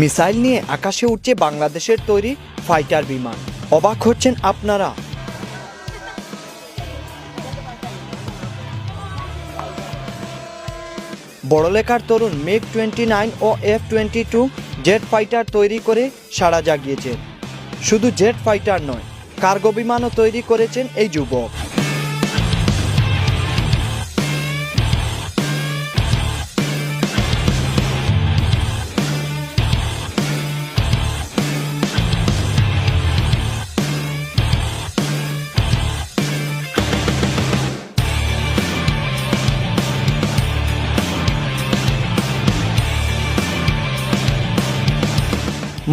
Missile নিয়ে আকাশে উঠছে বাংলাদেশের তৈরি ফাইটার বিমান। অবাক হচ্ছেন আপনারা। বড়লেখার তরুণ মেক টোয়েন্টি নাইন ও F twenty two jet fighter তৈরি করে সাড়া জাগিয়েছেন শুধু জেট ফাইটার নয়, কার্গো বিমানও তৈরি করেছেন এই যুবক।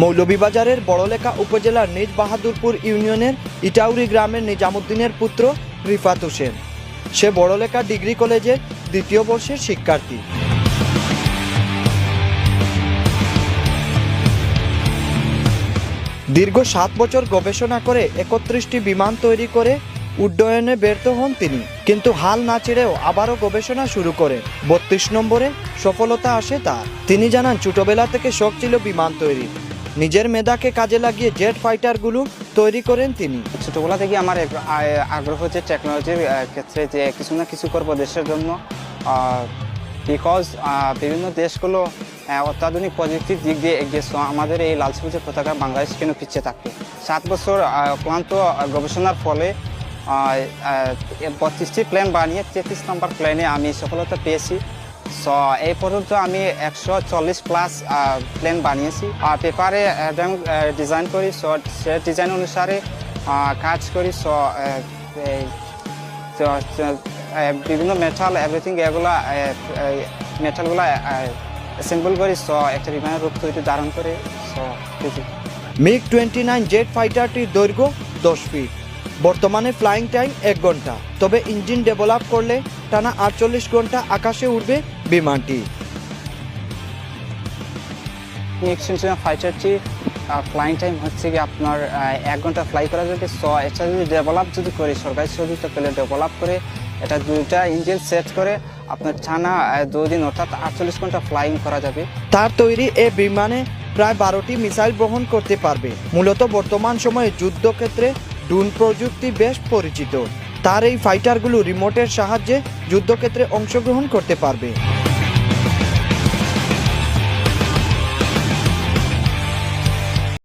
মৌলভীবাজারের বড়লেখা উপজেলার নিজ বাহাদুরপুর ইউনিয়নের ইটাউরি গ্রামের নিজামুদ্দিনের পুত্র রিফাত হোসেন। সে বড়লেখা ডিগ্রি কলেজের দ্বিতীয় বর্ষের শিক্ষার্থী। দীর্ঘ সাত বছর গবেষণা করে একত্রিশটি বিমান তৈরি করে উড্ডয়নে ব্যর্থ হন তিনি। কিন্তু হাল না ছেড়েও আবারও গবেষণা শুরু করেন বত্রিশ নম্বরে সফলতা আসে তার। তিনি জানান, ছোটবেলা থেকে শখ ছিল বিমান তৈরি নিজের মেধাকে কাজে লাগিয়ে জেট ফাইটারগুলো তৈরি করেন তিনি। ছোটবেলা থেকে আমার আগ্রহ হচ্ছে টেকনোলজির ক্ষেত্রে যে কিছু না কিছু করব দেশের জন্য। বিকজ বিভিন্ন দেশগুলো অত্যাধুনিক প্রযুক্তির দিক দিয়ে এগিয়ে আমাদের এই লাল সবুজের পতাকা বাংলাদেশ কেন পিছিয়ে থাকবে সাত বছর ক্লান্ত গবেষণার ফলে বত্রিশটি প্ল্যান বানিয়ে তেত্রিশ নম্বর প্ল্যানে আমি সফলতা পেয়েছি। সো এই পর্যন্ত আমি একশো চল্লিশ প্লাস প্ল্যান বানিয়েছি। আর পেপারে ডিজাইন করি। সো সে ডিজাইন অনুসারে কাজ করি। সো বিভিন্ন মেটাল এভরিথিং এগুলা মেটালগুলা অ্যাসেম্বল করি। সো একটা বিমানের রূপ তৈরি, ধারণ করে। So MiG twenty nine jet ফাইটারটির দৈর্ঘ্য দশ ফিট বর্তমানে ফ্লাইং টাইম এক ঘণ্টা। তবে ইঞ্জিন ডেভেলপ করলে টানা আটচল্লিশ ঘণ্টা আকাশে উঠবে বিমানটি এক্সটেনশন ফাইটারটি ফ্লাইং টাইম হচ্ছে কি আপনার এক ঘণ্টা ফ্লাই করা যাবে সো এটা যদি ডেভেলপ যদি করি সরকারি সহযোগিতা পেলে ডেভেলপ করে এটা দুইটা ইঞ্জিন সেট করে আপনার ছানা আহ, দুই দিন অর্থাৎ আটচল্লিশ ঘণ্টা ফ্লাইং করা যাবে। তার তৈরি এ বিমানে প্রায় বারোটি মিসাইল বহন করতে পারবে। মূলত বর্তমান সময়ে যুদ্ধক্ষেত্রে ড্রোন প্রযুক্তি বেশ পরিচিত। তার এই ফাইটারগুলো রিমোটের সাহায্যে যুদ্ধক্ষেত্রে অংশগ্রহণ করতে পারবে।